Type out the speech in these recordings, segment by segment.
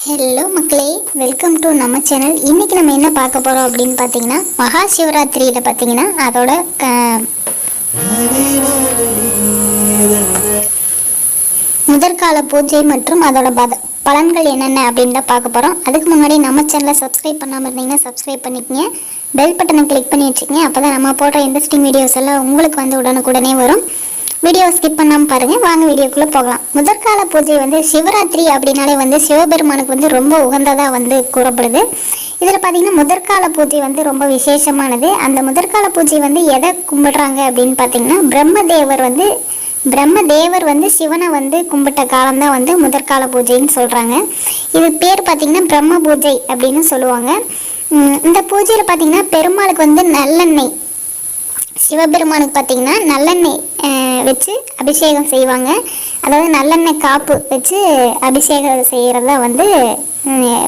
Hello மக்களே welcome to நம்ம channel இன்னைக்கு நம்ம என்ன பார்க்க போகிறோம் அப்படின்னு பார்த்தீங்கன்னா மகா சிவராத்திரியில் பார்த்தீங்கன்னா அதோட க- முதற்கால பூஜை மற்றும் அதோட பத பலன்கள் என்னென்ன அப்படின்னு தான் பார்க்க போகிறோம் அதுக்கு முன்னாடி நம்ம சேனலை சப்ஸ்கிரைப் பண்ணாமல் இருந்தீங்கன்னா சப்ஸ்கிரைப் பண்ணிக்கங்க. பெல் பட்டனை கிளிக் பண்ணி வச்சுக்கங்க. அப்போ தான் நம்ம போடுற இன்ட்ரெஸ்டிங் வீடியோஸ் எல்லாம் உங்களுக்கு வந்து உடனுக்குடனே வரும். வீடியோ ஸ்கிப் பண்ணாமல் பாருங்கள் வாங்க வீடியோக்குள்ளே போகலாம். முதற்கால பூஜை வந்து சிவராத்திரி அப்படின்னாலே வந்து சிவபெருமானுக்கு வந்து ரொம்ப உகந்ததாக வந்து கூறப்படுது. இதில் பார்த்தீங்கன்னா முதற்கால பூஜை வந்து ரொம்ப விசேஷமானது. அந்த முதற்கால பூஜை வந்து எதை கும்பிடுறாங்க அப்படின்னு பார்த்தீங்கன்னா பிரம்மதேவர் வந்து பிரம்மதேவர் வந்து சிவனை வந்து கும்பிட்ட காலம்தான் வந்து முதற்கால பூஜைன்னு சொல்கிறாங்க இது பேர் பார்த்தீங்கன்னா பிரம்ம பூஜை அப்படின்னு சொல்லுவாங்க. இந்த பூஜையில் பார்த்திங்கன்னா பெருமாளுக்கு வந்து நல்லெண்ணெய் சிவபெருமானுக்கு பார்த்தீங்கன்னா நல்லெண்ணெய் வச்சு அபிஷேகம் செய்வாங்க. அதாவது நல்லெண்ணெய் காப்பு வச்சு அபிஷேகம் செய்கிறதா வந்து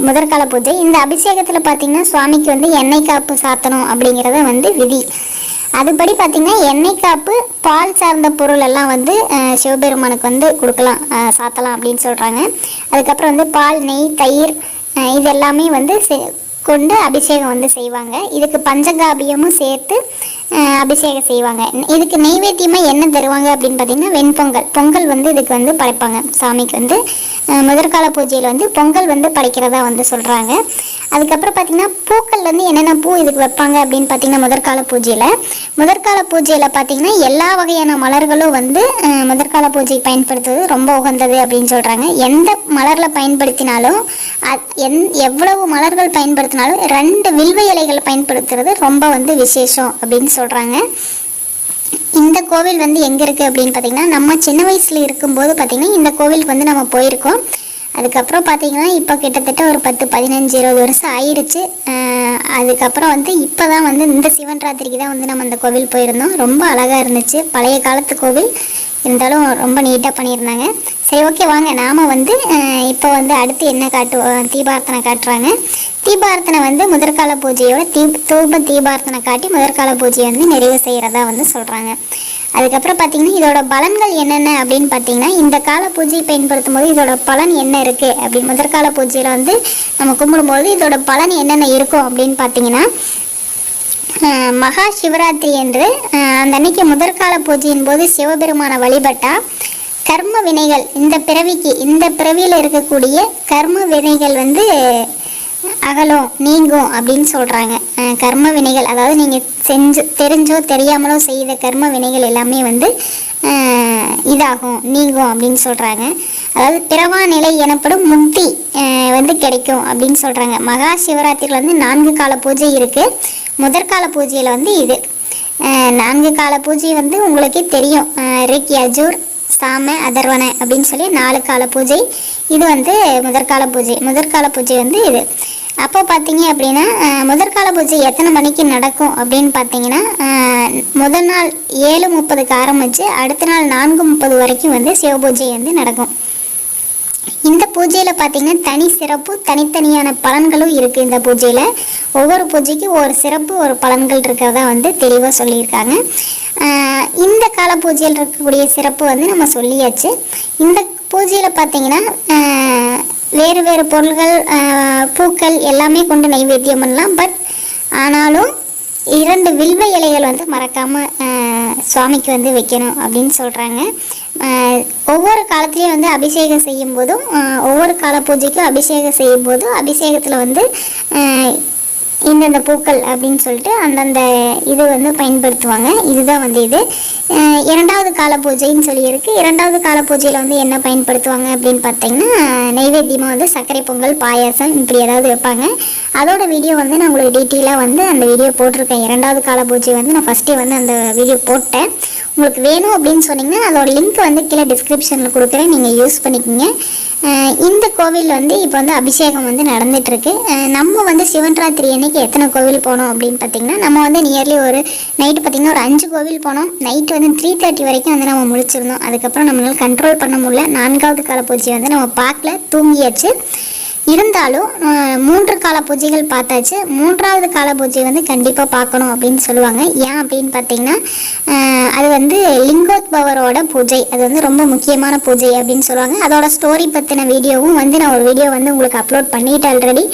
முதற்கால பூஜை. இந்த அபிஷேகத்தில் பார்த்தீங்கன்னா சுவாமிக்கு வந்து எண்ணெய் காப்பு சாத்தணும் அப்படிங்கிறத வந்து விதி. அதுபடி பார்த்தீங்கன்னா எண்ணெய் காப்பு பால் சார்ந்த பொருள் எல்லாம் வந்து சிவபெருமானுக்கு வந்து கொடுக்கலாம் சாத்தலாம் அப்படின்னு சொல்கிறாங்க அதுக்கப்புறம் வந்து பால் நெய் தயிர் இது எல்லாமே வந்து கொண்டு அபிஷேகம் வந்து செய்வாங்க. இதுக்கு பஞ்சகாபியமும் சேர்த்து அபிஷேகம் செய்வாங்க. இதுக்கு நெய்வேத்தியமாக என்ன தருவாங்க அப்படின்னு பார்த்தீங்கன்னா வெண்பொங்கல். பொங்கல் வந்து இதுக்கு வந்து படைப்பாங்க. சாமிக்கு வந்து முதற்கால பூஜையில் வந்து பொங்கல் வந்து படைக்கிறதா வந்து சொல்கிறாங்க அதுக்கப்புறம் பார்த்திங்கன்னா பூக்கள் வந்து என்னென்ன பூ இதுக்கு வைப்பாங்க அப்படின்னு பார்த்தீங்கன்னா முதற்கால பூஜையில். முதற்கால பூஜையில் பார்த்தீங்கன்னா எல்லா வகையான மலர்களும் வந்து முதற்கால பூஜை பயன்படுத்துவது ரொம்ப உகந்தது அப்படின்னு சொல்கிறாங்க எந்த மலரில் பயன்படுத்தினாலும் எந் எவ்வளவு மலர்கள் பயன்படுத்தினாலும் ரெண்டு வில்வ இலைகள் பயன்படுத்துறது ரொம்ப வந்து விசேஷம் அப்படின்னு சொல்கிறாங்க இந்த கோவில் வந்து எங்கே இருக்குது அப்படின்னு பார்த்தீங்கன்னா நம்ம சின்ன வயசில் இருக்கும்போது பார்த்தீங்கன்னா இந்த கோவிலுக்கு வந்து நம்ம போயிருக்கோம். அதுக்கப்புறம் பார்த்தீங்கன்னா இப்போ கிட்டத்தட்ட ஒரு பத்து பதினஞ்சு இருபது வருஷம் ஆயிடுச்சு. அதுக்கப்புறம் வந்து இப்போ தான் வந்து இந்த சிவன் ராத்திரிக்கு தான் வந்து நம்ம அந்த கோவில் போயிருந்தோம். ரொம்ப அழகாக இருந்துச்சு. பழைய காலத்து கோவில். இருந்தாலும் ரொம்ப நீட்டாக பண்ணியிருந்தாங்க. சரி ஓகே வாங்க. நாம் வந்து இப்போ வந்து அடுத்து என்ன காட்டு தீபார்த்தனை காட்டுறாங்க. தீபார்த்தனை வந்து முதற்கால பூஜையோட தீ தூப தீபார்த்தனை காட்டி முதற்கால பூஜையை வந்து நிறைவு செய்கிறதா வந்து சொல்கிறாங்க அதுக்கப்புறம் பார்த்தீங்கன்னா இதோட பலன்கள் என்னென்ன அப்படின்னு பார்த்தீங்கன்னா இந்த கால பூஜை பயன்படுத்தும் போது இதோட பலன் என்ன இருக்குது அப்படி முதற்கால பூஜையில் வந்து நம்ம கும்பிடும்போது இதோட பலன் என்னென்ன இருக்கும் அப்படின்னு பார்த்தீங்கன்னா மகா சிவராத்திரி என்று அந்த அன்னைக்கு முதற்கால பூஜையின் போது சிவபெருமான வழிபட்டா கர்ம வினைகள் இந்த பிறவிக்கு இந்த பிறவியில் இருக்கக்கூடிய கர்ம வினைகள் வந்து அகலும் நீங்கும் அப்படின்னு சொல்கிறாங்க கர்ம வினைகள் அதாவது நீங்கள் செஞ்சு தெரிஞ்சோ தெரியாமலோ செய்த கர்ம வினைகள் எல்லாமே வந்து இதாகும் நீங்கும் அப்படின்னு சொல்கிறாங்க அதாவது பிறவா நிலை எனப்படும் முக்தி வந்து கிடைக்கும் அப்படின்னு சொல்கிறாங்க மகா சிவராத்திரியில் வந்து நான்கு கால பூஜை இருக்குது முதற்கால பூஜையில் வந்து இது. நான்கு கால பூஜை வந்து உங்களுக்கே தெரியும். ரிக் யஜூர் சாம அதர்வன அப்படின்னு சொல்லி நாலு கால பூஜை. இது வந்து முதற்கால பூஜை. முதற்கால பூஜை வந்து இது. அப்போ பார்த்தீங்க அப்படின்னா முதற்கால பூஜை எத்தனை மணிக்கு நடக்கும் அப்படின்னு பார்த்தீங்கன்னா முதல் நாள் ஏழு முப்பதுக்கு ஆரம்பித்து அடுத்த நாள் நான்கு முப்பது வரைக்கும் வந்து சிவ பூஜை வந்து நடக்கும். இந்த பூஜையில் பார்த்தீங்கன்னா தனி சிறப்பு தனித்தனியான பலன்களும் இருக்குது இந்த பூஜையில். ஒவ்வொரு பூஜைக்கும் ஒரு சிறப்பு ஒரு பலன்கள் இருக்கிறதா வந்து தெளிவாக சொல்லியிருக்காங்க. இந்த கால பூஜையில் இருக்கக்கூடிய சிறப்பு வந்து நம்ம சொல்லியாச்சு. இந்த பூஜையில் பார்த்தீங்கன்னா வேறு வேறு பொருள்கள் பூக்கள் எல்லாமே கொண்டு நைவேத்தியம் பண்ணலாம். பட் ஆனாலும் இரண்டு வில்வ இலைகள் வந்து மறக்காமல் சுவாமிக்கு வந்து வைக்கணும் அப்படின்னு சொல்கிறாங்க ஒவ்வொரு காலத்துலேயும் வந்து அபிஷேகம் செய்யும் போதும் ஒவ்வொரு கால பூஜைக்கும் அபிஷேகம் செய்யும் போதும் அபிஷேகத்தில் வந்து இந்தந்த பூக்கள் அப்படின்னு சொல்லிட்டு அந்தந்த இது வந்து பயன்படுத்துவாங்க. இதுதான் வந்து இது. இரண்டாவது கால பூஜைன்னு சொல்லியிருக்கு இரண்டாவது கால பூஜையில் வந்து என்ன பயன்படுத்துவாங்க அப்படின்னு பார்த்தீங்கன்னா நைவேத்தியமாக வந்து சர்க்கரை பொங்கல் பாயாசம் இப்படி ஏதாவது வைப்பாங்க. அதோட வீடியோ வந்து நான் உங்களுக்கு டீட்டெயிலாக வந்து அந்த வீடியோ போட்டிருக்கேன். இரண்டாவது கால பூஜை வந்து நான் ஃபஸ்ட்டே வந்து அந்த வீடியோ போட்டேன். உங்களுக்கு வேணும் அப்படின்னு சொன்னீங்கன்னா அதோட லிங்க் வந்து கீழே டிஸ்கிரிப்ஷனில் கொடுக்குறேன். நீங்கள் யூஸ் பண்ணிக்கோங்க. இந்த கோவில் வந்து இப்போ வந்து அபிஷேகம் வந்து நடந்துகிட்ருக்கு நம்ம வந்து சிவன் ராத்திரி அன்னைக்கு எத்தனை கோவில் போனோம் அப்படின்னு பார்த்தீங்கன்னா நம்ம வந்து நியர்லி ஒரு நைட்டு பார்த்தீங்கன்னா ஒரு அஞ்சு கோவில் போனோம். நைட்டு வந்து த்ரீ தேர்ட்டி வரைக்கும் வந்து நம்ம முழிச்சிருந்தோம். அதுக்கப்புறம் நம்மளால் கண்ட்ரோல் பண்ண முடியல. நான்காவது கால பூஜை வந்து நம்ம பார்க்கல தூங்கியாச்சு. இருந்தாலும் மூன்று கால பூஜைகள் பார்த்தாச்சு. மூன்றாவது கால பூஜை வந்து கண்டிப்பாக பார்க்கணும் அப்படின்னு சொல்லுவாங்க. ஏன் அப்படின்னு பார்த்தீங்கன்னா அது வந்து லிங்கோத்பவரோட பூஜை. அது வந்து ரொம்ப முக்கியமான பூஜை அப்படின்னு சொல்லுவாங்க. அதோட ஸ்டோரி பற்றின வீடியோவும் வந்து நான் ஒரு வீடியோ வந்து உங்களுக்கு அப்லோட் பண்ணிட்டு ஆல்ரெடி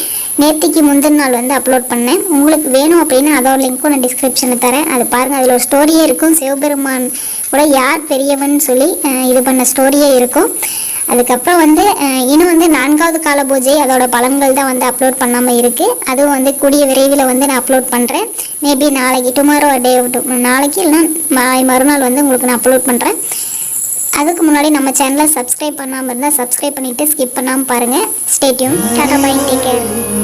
நேற்றுக்கு முந்தின நாள் வந்து அப்லோட் பண்ணேன். உங்களுக்கு வேணும் அப்படின்னா அதோட லிங்க்கும் நான் டிஸ்கிரிப்ஷனில் தரேன். அது பாருங்கள் அதில் ஒரு ஸ்டோரியே இருக்கும். சிவபெருமான் கூட யார் பெரியவன் சொல்லி இது பண்ண ஸ்டோரியே இருக்கும். அதுக்கப்புறம் வந்து இன்னும் வந்து நான்காவது கால பூஜை அதோட பலன்கள் தான் வந்து அப்லோட் பண்ணாமல் இருக்குது அதுவும் வந்து கூடிய விரைவில் வந்து நான் அப்லோட் பண்ணுறேன் மேபி நாளைக்கு டுமாரோ டே நாளைக்கு இல்லைன்னா மறுநாள் வந்து உங்களுக்கு நான் அப்லோட் பண்ணுறேன் அதுக்கு முன்னாடி நம்ம சேனலை சப்ஸ்கிரைப் பண்ணாமல் இருந்தால் சப்ஸ்கிரைப் பண்ணிவிட்டு ஸ்கிப் பண்ணாமல் பாருங்கள் ஸ்டேட்யூம் டாடா பை டேக் கேர்